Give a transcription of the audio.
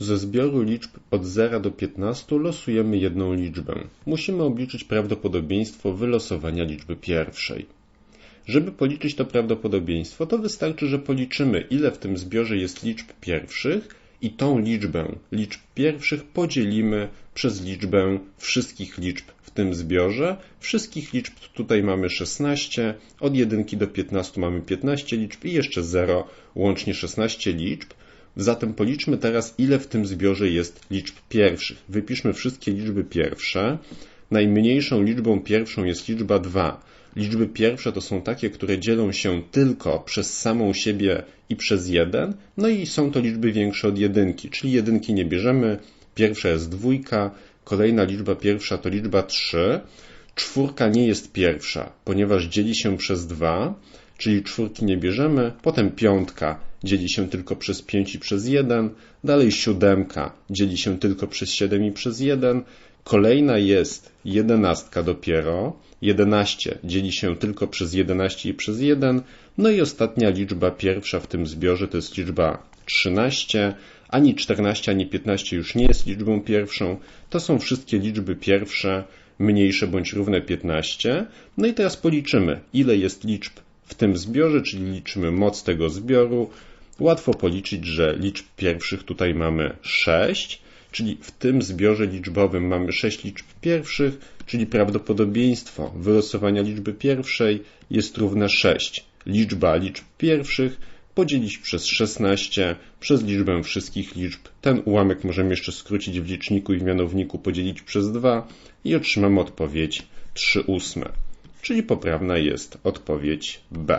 Ze zbioru liczb od 0 do 15 losujemy jedną liczbę. Musimy obliczyć prawdopodobieństwo wylosowania liczby pierwszej. Żeby policzyć to prawdopodobieństwo, to wystarczy, że policzymy, ile w tym zbiorze jest liczb pierwszych i tą liczbę liczb pierwszych podzielimy przez liczbę wszystkich liczb w tym zbiorze. Wszystkich liczb tutaj mamy 16, od 1 do 15 mamy 15 liczb i jeszcze 0, łącznie 16 liczb. Zatem policzmy teraz, ile w tym zbiorze jest liczb pierwszych. Wypiszmy wszystkie liczby pierwsze. Najmniejszą liczbą pierwszą jest liczba 2. Liczby pierwsze to są takie, które dzielą się tylko przez samą siebie i przez 1, no i są to liczby większe od jedynki, czyli jedynki nie bierzemy. Pierwsza jest dwójka, kolejna liczba pierwsza to liczba 3. Czwórka nie jest pierwsza, ponieważ dzieli się przez 2, czyli czwórki nie bierzemy. Potem piątka dzieli się tylko przez 5 i przez 1. Dalej siódemka dzieli się tylko przez 7 i przez 1. Kolejna jest jedenastka dopiero. 11 dzieli się tylko przez 11 i przez 1. No i ostatnia liczba pierwsza w tym zbiorze to jest liczba 13. Ani 14, ani 15 już nie jest liczbą pierwszą. To są wszystkie liczby pierwsze, mniejsze bądź równe 15. No i teraz policzymy, ile jest liczb w tym zbiorze, czyli liczymy moc tego zbioru. Łatwo policzyć, że liczb pierwszych tutaj mamy 6, czyli w tym zbiorze liczbowym mamy 6 liczb pierwszych, czyli prawdopodobieństwo wylosowania liczby pierwszej jest równe 6. Liczba liczb pierwszych podzielić przez 16 przez liczbę wszystkich liczb. Ten ułamek możemy jeszcze skrócić w liczniku i w mianowniku podzielić przez 2 i otrzymamy odpowiedź 3 ósme. Czyli poprawna jest odpowiedź B.